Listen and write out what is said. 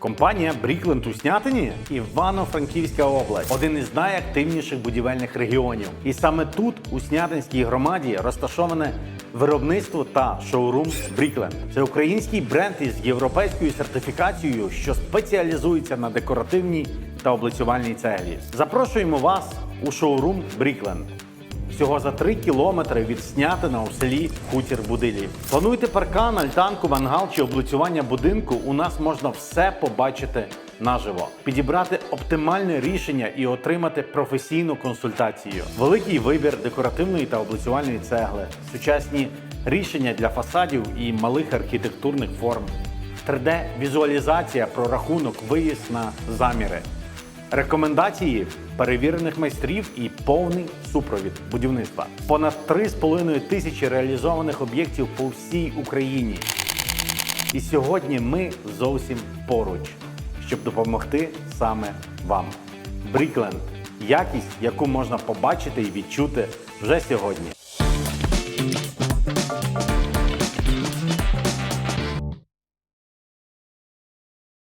Компанія Брікленд у Снятині Івано-Франківська область один із найактивніших будівельних регіонів. І саме тут, у Снятинській громаді, розташоване виробництво та шоурум Брікленд. Це український бренд із європейською сертифікацією, що спеціалізується на декоративній та облицювальній цеглі. Запрошуємо вас у шоурум Брікленд. Всього за 3 кілометри від Снятина у селі Хутір Будилів. Плануєте паркан, альтанку, мангал чи облицювання будинку? У нас можна все побачити наживо, підібрати оптимальне рішення і отримати професійну консультацію. Великий вибір декоративної та облицювальної цегли, сучасні рішення для фасадів і малих архітектурних форм, 3D-візуалізація, прорахунок, виїзд на заміри. Рекомендації перевірених майстрів і повний супровід будівництва. Понад 3,5 тисячі реалізованих об'єктів по всій Україні. І сьогодні ми зовсім поруч, щоб допомогти саме вам. Брікленд якість, яку можна побачити і відчути вже сьогодні.